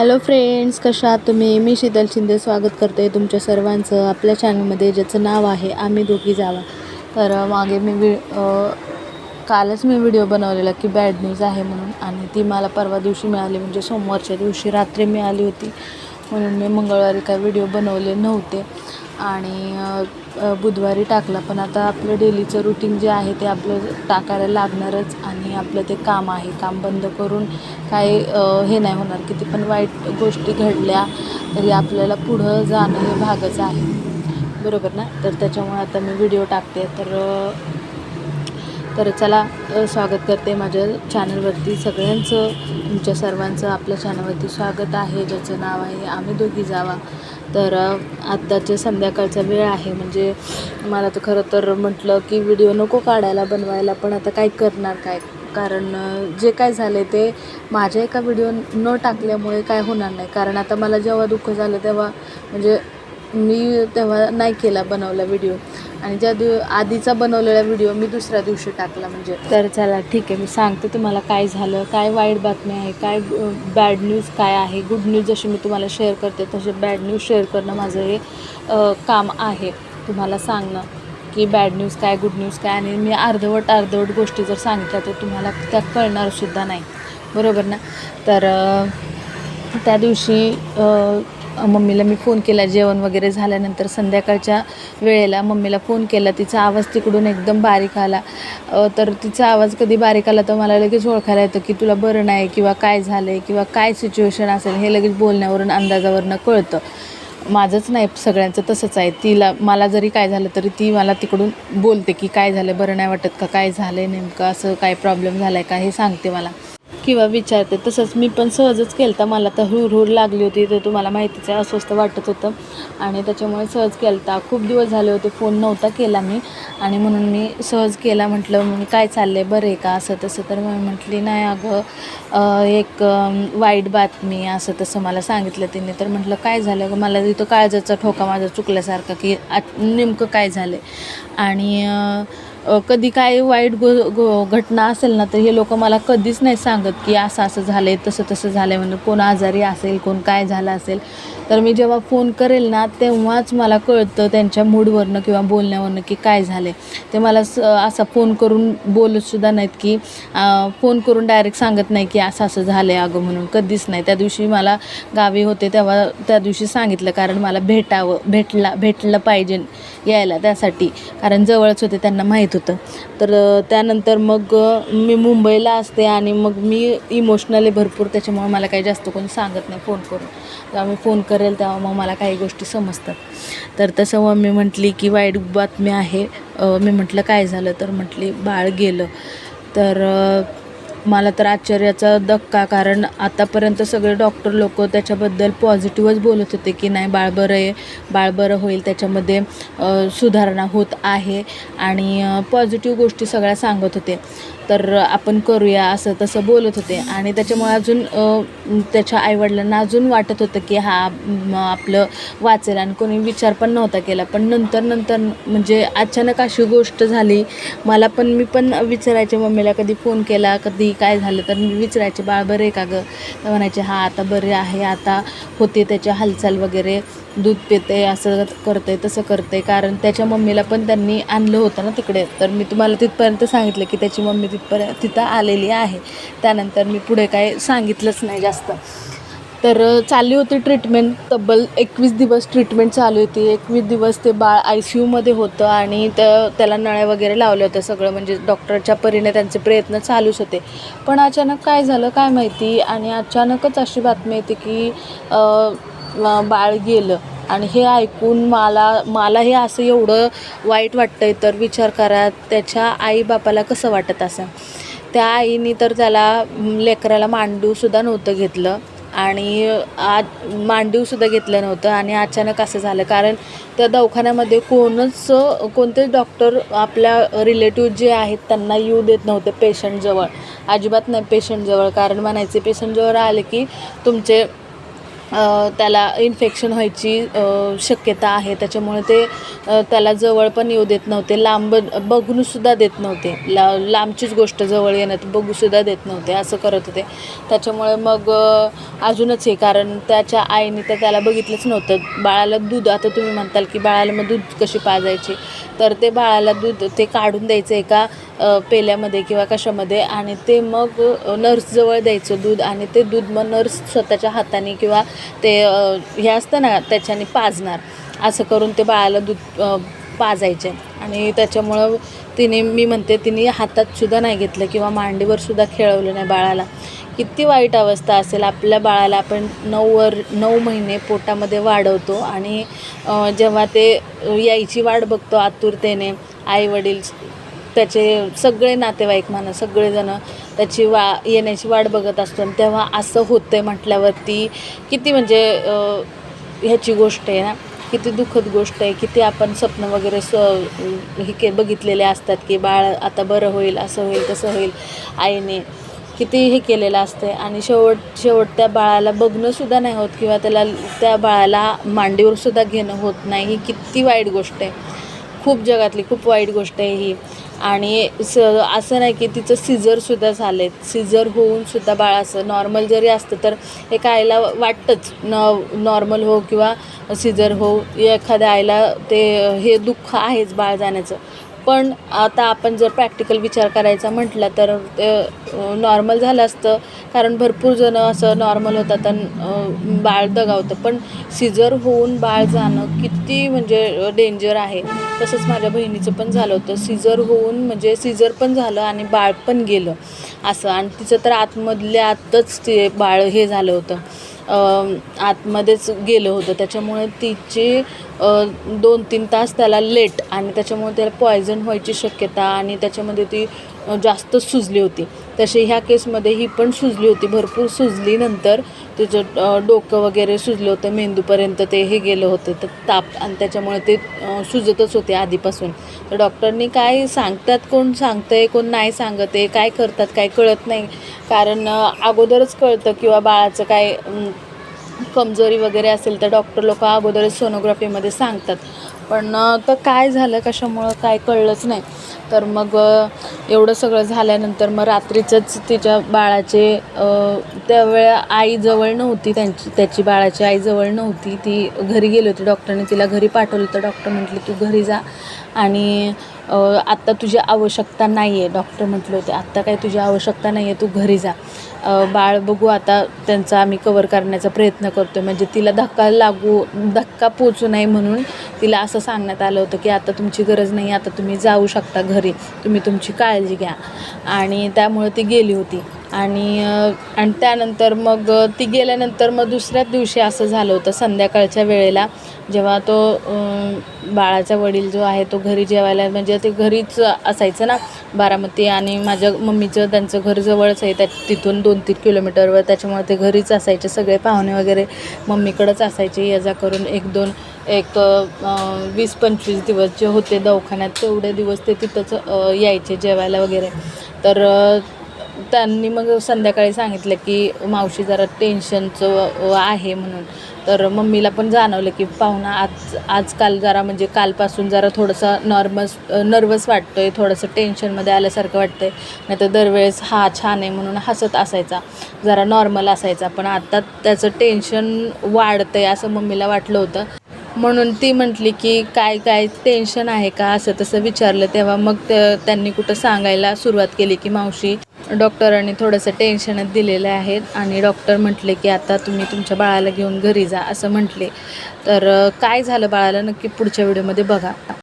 Hello friends कशा आहात तुम्ही? मी शीतल शिंदे स्वागत करते तुमच्या सर्वांचं आपल्या चॅनलमध्ये ज्याचं नाव आहे आम्ही दोघी जावा. तर मागे मी वि कालच मी व्हिडिओ बनवलेला की बॅड न्यूज आहे म्हणून आणि ती मला परवा दिवशी मिळाली. म्हणजे सोमवारच्या दिवशी रात्री मिळाली होती. म्हणून मी मंगळवारी काय व्हिडिओ बनवले नव्हते. आणि बुधवारी टाकला. पण आता आपलं डेलीचं रुटीन जे आहे ते आपलं टाकायला लागणारच आणि आपलं ते काम आहे. काम बंद करून काही हे नाही होणार. किती पण वाईट गोष्टी घडल्या तरी आपल्याला पुढं जाणं हे भागच आहे. बरोबर ना? तर त्याच्यामुळे आता मी व्हिडिओ टाकते. तर तर चला स्वागत करते माझ्या चॅनलवरती सगळ्यांचं तुमच्या सर्वांचं आपल्या चॅनलवरती स्वागत आहे. ज्याचं नाव आहे आम्ही दोघी जावा. तर आत्ताचे संध्याकाळचा वेळ आहे. म्हणजे मला तर खरं तर म्हटलं की व्हिडिओ नको काढायला बनवायला. पण आता काय करणार काय? कारण जे काय झाले ते माझ्या एका व्हिडिओ न टाकल्यामुळे काय होणार नाही. कारण आता मला जेव्हा दुःख झालं तेव्हा म्हणजे मी तेव्हा नाही केला बनवला व्हिडिओ. आणि ज्या दिव आधीचा बनवलेला व्हिडिओ मी दुसऱ्या दिवशी टाकला म्हणजे. तर चला ठीक आहे मी सांगते तुम्हाला काय झालं काय वाईट बातमी आहे काय बॅड न्यूज काय आहे. गुड न्यूज जशी मी तुम्हाला शेअर करते तसे बॅड न्यूज शेअर करणं माझं हे काम आहे. तुम्हाला सांगणं की बॅड न्यूज काय गुड न्यूज काय आणि मी अर्धवट अर्धवट गोष्टी जर सांगितल्या तर तुम्हाला त्या कळणारसुद्धा नाही. बरोबर ना? तर त्या दिवशी मम्मीला मी फोन केला. जेवण वगैरे झाल्यानंतर संध्याकाळच्या वेळेला मम्मीला फोन केला. तिचा आवाज तिकडून एकदम बारीक आला. तर तिचा आवाज कधी बारीक आला तर मला लगेच ओळखायला येतं की तुला बरं नाही किंवा काय झालं आहे किंवा काय सिच्युएशन असेल हे लगेच बोलण्यावरून अंदाजावरनं कळतं. माझंच नाही सगळ्यांचं तसंच आहे. तिला मला जरी काय झालं तरी ती मला तिकडून बोलते की काय झालं बरं नाही वाटत का काय झालं आहे नेमकं असं काय प्रॉब्लेम झाला आहे का हे सांगते मला. किंवा विचारते. तसंच मी पण सहजच केलं तर मला तर हुरहुर लागली होती तर तुम्हाला माहितीच आहे अस्वस्थ वाटत होतं. आणि त्याच्यामुळे सहज केलं खूप दिवस झाले होते फोन नव्हता केला मी. आणि म्हणून मी सहज केला. म्हटलं मी काय चाललं आहे बरं आहे का? असं तसं. तर मग म्हटली नाही अगं एक वाईट बातमी असं तसं मला सांगितलं तिने. तर म्हटलं काय झालं? अगं मला तिथं काळजाचा ठोका माझा चुकल्यासारखा की आत नेमकं काय झालं आहे आणि कधी काय वाईट गो गो घटना असेल ना तर हे लोक मला कधीच नाही सांगत की असं असं झालं आहे तसं तसं झालं आहे म्हणून कोण आजारी असेल कोण काय झालं असेल. तर मी जेव्हा फोन करेल ना तेव्हाच मला कळतं त्यांच्या मूडवरनं किंवा बोलण्यावरनं की काय झालं आहे ते मला स असा फोन करून बोलतसुद्धा नाहीत की फोन करून डायरेक्ट सांगत नाही की असं असं झालं आहे अगं म्हणून. कधीच नाही. त्या दिवशी मला गावी होते तेव्हा त्या दिवशी सांगितलं कारण मला भेटावं भेटला भेटलं पाहिजे यायला त्यासाठी. कारण जवळच होते त्यांना माहीत होतं. तर त्यानंतर मग मी मुंबईला असते आणि मग मी इमोशनली भरपूर त्याच्यामुळे मला काही जास्त कोणी सांगत नाही फोन करून. जेव्हा मी फोन करेल तेव्हा मग मला काही गोष्टी समजतात. तर तसं मम्मी म्हटली की वाईट बातमी आहे. मी म्हटलं काय झालं? तर म्हटली बाळ गेलं. तर मला तर आश्चर्याचा धक्का कारण आतापर्यंत सगळे डॉक्टर लोक त्याच्याबद्दल पॉझिटिव्हच बोलत होते की नाही बाळ बरं आहे बाळ बरं होईल त्याच्यामध्ये सुधारणा होत आहे आणि पॉझिटिव्ह गोष्टी सगळ्या सांगत होते. तर आपण करूया असं तसं बोलत होते. आणि त्याच्यामुळे अजून त्याच्या आईवडिलांना अजून वाटत होतं की हा आपलं वाचेल आणि कोणी विचार पण नव्हता केला. पण नंतर नंतर म्हणजे अचानक अशी गोष्ट झाली. मला पण मी पण विचारायचे मम्मीला कधी फोन केला कधी काय झालं तर मी विचारायचे बाळ बरे आहे का गं? तर म्हणायचे हा आता बरे आहे आता होते त्याच्या हालचाल वगैरे दूध पिते असं करते तसं करते कारण त्याच्या मम्मीला पण त्यांनी आणलं होतं ना तिकडे. तर मी तुम्हाला तिथपर्यंत सांगितलं की त्याची मम्मी तिथपर्यंत तिथं आलेली आहे. त्यानंतर मी पुढे काय सांगितलंच नाही जास्त. तर चालली होती ट्रीटमेंट तब्बल एकवीस दिवस ट्रीटमेंट चालू होती. एकवीस दिवस ते बाळ आय सी यूमध्ये होतं आणि त्या त्याला नळ्या वगैरे लावल्या होत्या सगळं. म्हणजे डॉक्टरच्या परीने त्यांचे प्रयत्न चालूच होते. पण अचानक काय झालं काय माहिती? आणि अचानकच अशी बातमी येते की बाळ गेलं. आणि हे ऐकून मला मला हे असं एवढं वाईट वाटतं आहे तर विचार करा त्याच्या आईबापाला कसं वाटत असं त्या आईने तर त्याला लेकराला मांडूसुद्धा नव्हतं घेतलं. आणि आज मांडीवसुद्धा घेतलं नव्हतं आणि अचानक असं झालं. कारण त्या दवाखान्यामध्ये कोणच कोणतेच डॉक्टर आपल्या रिलेटिव्ह जे आहेत त्यांना येऊ देत नव्हते पेशंटजवळ. अजिबात नाही पेशंटजवळ. कारण म्हणायचे पेशंटजवळ आले की तुमचे त्याला इन्फेक्शन व्हायची शक्यता आहे. त्याच्यामुळे ते त्याला जवळ पण येऊ देत नव्हते. लांब बघूनसुद्धा देत नव्हते. ला लांबचीच गोष्ट जवळ येण्यात बघूसुद्धा देत नव्हते. असं करत होते. त्याच्यामुळे मग अजूनच हे कारण त्याच्या आईने तर त्याला बघितलंच नव्हतं. बाळाला दूध आता तुम्ही म्हणताल की बाळाला मग दूध कशी पाजायची? तर ते बाळाला दूध ते काढून द्यायचं एका पेल्यामध्ये किंवा कशामध्ये आणि ते मग नर्सजवळ द्यायचं दूध आणि ते दूध मग नर्स स्वतःच्या हाताने किंवा ते हे असतं ना त्याच्याने पाजणार. असं करून ते बाळाला दूध पाजायचे. आणि त्याच्यामुळं तिने मी म्हणते तिने हातातसुद्धा नाही घेतलं किंवा मांडीवरसुद्धा खेळवलं नाही बाळाला. किती वाईट अवस्था असेल आपल्या बाळाला आपण नऊ वर नऊ महिने पोटामध्ये वाढवतो आणि जेव्हा ते यायची वाट बघतो आतुरतेने आईवडील त्याचे सगळे नातेवाईक म्हणा सगळेजणं त्याची वा येण्याची वाट बघत असतो आणि तेव्हा असं होतं आहे म्हटल्यावरती किती म्हणजे ह्याची गोष्ट आहे ना किती दुःखद गोष्ट आहे. किती आपण स्वप्न वगैरे स हे के बघितलेले असतात की बाळ आता बरं होईल असं होईल तसं होईल. आईने किती हे केलेलं असतं आणि शेवट शेवट त्या बाळाला बघणंसुद्धा नाही होत किंवा त्याला त्या बाळाला मांडीवरसुद्धा घेणं होत नाही. ही किती वाईट गोष्ट आहे. खूप जगातली खूप वाईट गोष्ट आहे ही. आणि स असं नाही की तिचं सिझरसुद्धा झाले सिझर होऊन सुद्धा बाळ असं नॉर्मल जरी असतं तर एका आईला वाटतंच. न नॉर्मल हो किंवा सिझर हो एखाद्या आईला ते हे दुःख आहेच बाळ जाण्याचं. पण आता आपण जर प्रॅक्टिकल विचार करायचा म्हटलं तर नॉर्मल झालं असतं. कारण भरपूर जणं असं नॉर्मल होतात आणि बाळ दगावतं. पण सिजर होऊन बाळ जाणं किती म्हणजे डेंजर आहे. तसंच माझ्या बहिणीचं पण झालं होतं. सिजर होऊन म्हणजे सिजर पण झालं आणि बाळ पण गेलं असं. आणि तिचं तर आतमधल्या आतच ते बाळ हे झालं होतं. आतमध्येच गेलं होतं. त्याच्यामुळे तिची दोन तीन तास त्याला लेट आणि त्याच्यामुळे त्याला पॉयझन व्हायची शक्यता आणि त्याच्यामध्ये ती जास्त सुजली होती. तशी ह्या केसमध्ये ही पण सुजली होती. भरपूर सुजली नंतर तिचं डोकं वगैरे सुजलं होतं. मेंदूपर्यंत ते हे गेलं होतं. तर ताप आणि त्याच्यामुळे ते सुजतच होते आधीपासून. तर डॉक्टरनी काय सांगतात कोण सांगतं आहे कोण नाही सांगत आहे काय करतात काय कळत नाही. कारण अगोदरच कळतं किंवा बाळाचं काय कमजोरी वगैरे असेल तर डॉक्टर लोक अगोदरच सोनोग्राफीमध्ये सांगतात. पण तर काय झालं कशामुळं काय कळलंच नाही. तर मग एवढं सगळं झाल्यानंतर मग रात्रीचंच तिच्या बाळाचे त्यावेळेला आई जवळ नव्हती त्यांची त्याची बाळाची आई जवळ नव्हती. ती घरी गेली होती डॉक्टरने तिला घरी पाठवलं तर डॉक्टर म्हटले तू घरी जा. आणि आत्ता तुझी आवश्यकता नाही आहे डॉक्टर म्हटले होते आत्ता काही तुझी आवश्यकता नाही आहे तू घरी जा. बाळ बघू आता त्यांचा आम्ही कवर करण्याचा प्रयत्न करतो म्हणजे तिला धक्का लागू धक्का पोचू नये म्हणून तिला असं सांगण्यात आलं होतं की आता तुमची गरज नाही आता तुम्ही जाऊ शकता घरी. तुम्ही तुमची काळजी घ्या. आणि त्यामुळे ती गेली होती. आणि आणि त्यानंतर मग ती गेल्यानंतर मग दुसऱ्याच दिवशी असं झालं होतं संध्याकाळच्या वेळेला जेव्हा तो बाळाचा वडील जो आहे तो घरी जेवायला म्हणजे ते घरीच असायचं ना बारामती आणि माझ्या मम्मीचं त्यांचं घर जवळच आहे त्या तिथून दोन तीन किलोमीटरवर त्याच्यामुळे ते घरीच असायचे सगळे पाहुणे वगैरे मम्मीकडंच असायचे यजा जा करून एक दोन एक वीस पंचवीस दिवस जे होते दवाखान्यात तेवढे दिवस ते तिथंच यायचे जेवायला वगैरे. तर त्यांनी मग संध्याकाळी सांगितलं की मावशी जरा टेन्शनचं आहे म्हणून. तर मम्मीला पण जाणवलं की पाहुणा आज आजकाल जरा म्हणजे कालपासून जरा थोडंसं नॉर्मस नर्वस वाटतो आहे थोडंसं टेन्शनमध्ये आल्यासारखं वाटतं आहे नाही तर दरवेळेस हा छान आहे म्हणून हसत असायचा. जरा नॉर्मल असायचा. पण आता त्याचं टेन्शन वाढतं आहे असं मम्मीला वाटलं होतं. म्हणून ती म्हटली की काय काय टेन्शन आहे का असं तसं विचारलं. तेव्हा मग त्यांनी कुठं सांगायला सुरुवात केली की मावशी डॉक्टरांनी थोडंसं टेन्शनच दिलेलं आहे आणि डॉक्टर म्हटले की आता तुम्ही तुमच्या बाळाला घेऊन घरी जा असं म्हटले. तर काय झालं बाळाला? नक्की पुढच्या व्हिडिओमध्ये बघा.